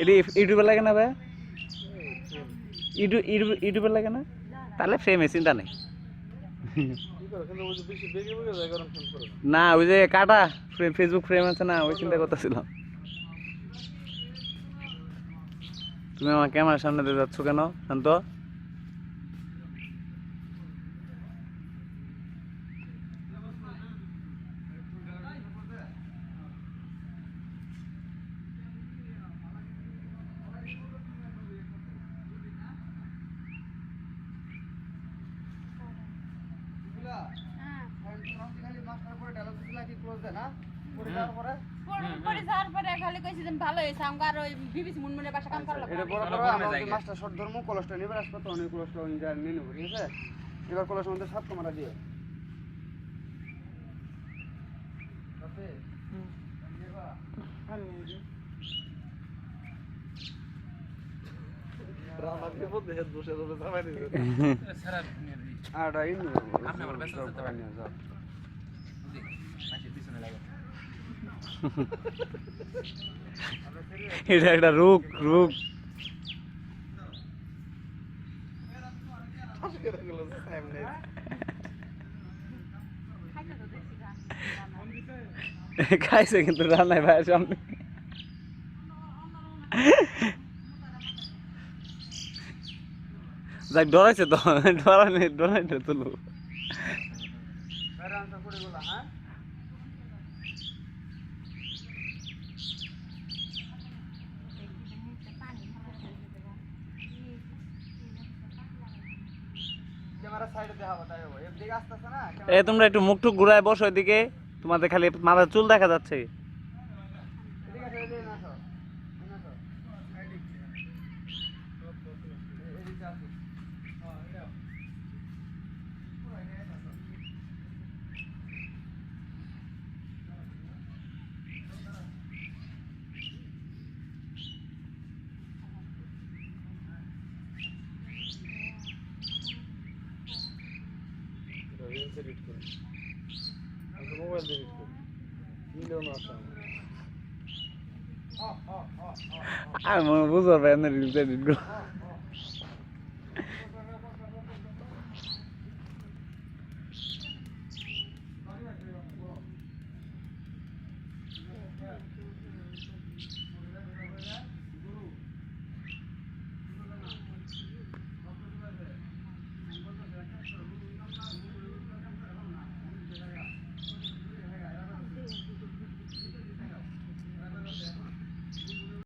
এটি ইউটিউবে লাগে না ভাই? ইউটিউব ইউটিউব লাগে না? তাহলে ফ্রেমে চিন্তা নেই। না, ওই যে কাটা ফেসবুক ফ্রেম আছে না, ওই চিন্তা করতেছিলাম। তুমি আমার ক্যামেরার সামনে দিয়ে যাচ্ছ কেন, শান্ত? পরে? যাওয়ার পরে খালি কইছি যে ভালো হয়েছে আমাকে আর ওই বিবিসি মুনমুনের বাসা কাম করা এটা বড় বড় আমাদের মাছটা শর্ট ধর্ম কলসটা নিবে আসবে অনেক কলসটা অনেক জায়গায় নিয়ে নেব ঠিক আছে? এবার কলসের মধ্যে সাত কামড়া দিয়ে। আর এটা আপনি আমার ব্যস্ত যেতে পারেন। এটা একটা রোগ রোগ খাইছে কিন্তু রান্নায় ভাইয়ের সামনে যাক ডরাইছে তো ডরানি ডরাইতে তুলো হ্যাঁ? ক্যামেরা সাইডে দেখাবো তাই হবে। এদিকে আসতেছে না এ তোমরা একটু মুখ টুক ঘুরায় বসো এদিকে। তোমাদের খালি মাথার চুল দেখা যাচ্ছে। মোবাইল ডিলিট করি। মিলেও না আসা আর বুঝতে পারি না রিলস এডিট